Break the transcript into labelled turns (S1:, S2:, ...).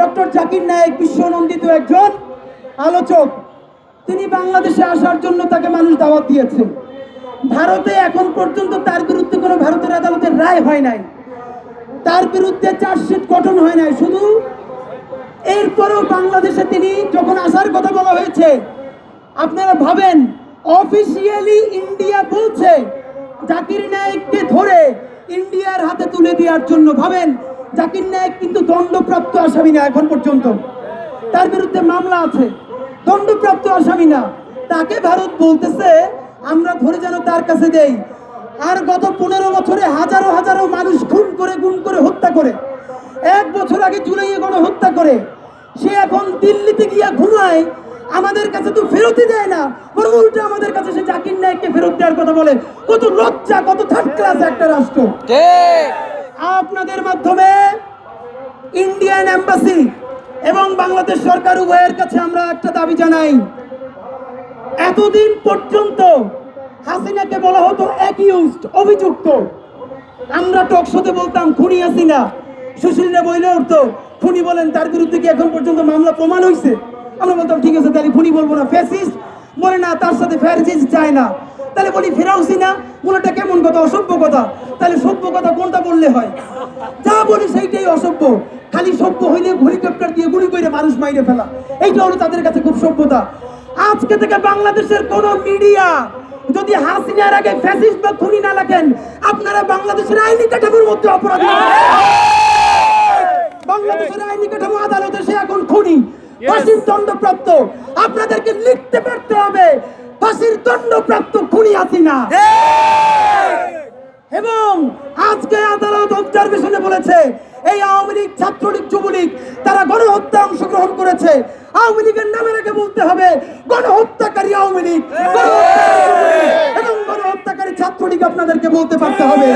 S1: Doctor Zakir Naik, বিশ্বনন্দিত একজন আলোচক। তিনি বাংলাদেশে আসার জন্য তাকে মানুষ দাওয়াত দিয়েছে ভারতে এখন পর্যন্ত তার বিরুদ্ধে কোনো ভারতের আদালতের রায় হয় নাই। তার বিরুদ্ধে চার্জশিট গঠন হয় নাই। শুধু এরপরেও বাংলাদেশে তিনি যখন আসার কথা বলা হয়েছে, আপনারা ভাবেন অফিসিয়ালি ইন্ডিয়া বলছে, জাকির নায়েককে ধরে ইন্ডিয়ার হাতে তুলে দেওয়ার জন্য ভাবেন জাকির নায়েক কিন্তু দণ্ডপ্রাপ্ত আসামি না এখন পর্যন্ত। তার বিরুদ্ধে মামলা আছে। দণ্ডপ্রাপ্ত আসামি না। তাকে ভারত বলতেছে আমরা ধরে যেন তার কাছে দেই। আর গত পনেরো বছরে হাজারো হাজারো মানুষ খুন করে গুম করে হত্যা করে। এক বছর আগে জুলাইয়ে গণ হত্যা করে। সে এখন দিল্লিতে গিয়া ঘুমায়। আমাদের কাছে তো ফেরতই দেয় না। বরং উল্টো আমাদের কাছে সে জাকির নায়ককে ফেরত দেওয়ার কথা বলে। কত লজ্জা কত থার্ড ক্লাস একটা রাষ্ট্র। আপনাদের মাধ্যমে ইন্ডিয়ান এম্বাসি এবং বাংলাদেশ সরকার উভয়ের কাছে আমরা একটা দাবি জানাই। এতদিন পর্যন্ত হাসিনাকে বলা হতো অ্যাকিউজড অভিযুক্ত। আমরা টকশোতে বলতাম, খুনি হাসিনা। সুশীলরা বইলে উঠতো, খুনি বলেন, তার বিরুদ্ধে কি এখন পর্যন্ত মামলা প্রমাণ হয়েছে আমরা বলতাম, ঠিক আছে, তাহলে খুনি বলব না ফ্যাসিস্ট বলে, না, তার সাথে ফ্যাসিস্ট যায় না। তাহলে বলি, ফেরাউসি না? বলেটা কেমন কথা? অসভ্য কথা? তাহলে সভ্য কথা কোনটা বললে হয়? যা বলি সেইটাই অসভ্য। খালি সভ্য হইলে হেলিকপ্টার দিয়ে গুলি করে মানুষ মাইরে ফেলা। এইটা হলো তাদের কাছে খুব সভ্যতা। আজকে থেকে বাংলাদেশের কোন মিডিয়া যদি হাসিনার আগে ফ্যাসিস্ট বা খুনি না লাগেন আপনারা বাংলাদেশের আইনি কাঠামোর মধ্যে অপরাধী বাংলাদেশের আইনি কাঠামো আদালতে সে এখন খুনি। ফাঁসির দণ্ডপ্রাপ্ত। আপনাদেরকে লিখতে পারতে হবে ফাঁসির দণ্ডপ্রাপ্ত খুনি হাসিনা। এবং আজকে আদালত অবজারভেশনে বলেছে এই আওয়ামী লীগ ছাত্রলীগ যুবলীগ তারা গণহত্যা অংশগ্রহণ করেছে। আওয়ামী লীগের নামে রেখে বলতে হবে গণহত্যাকারী আওয়ামী লীগ। গণহত্যাকারী এবং গণহত্যাকারী ছাত্রলীগ আপনাদেরকে বলতে পারতে হবে।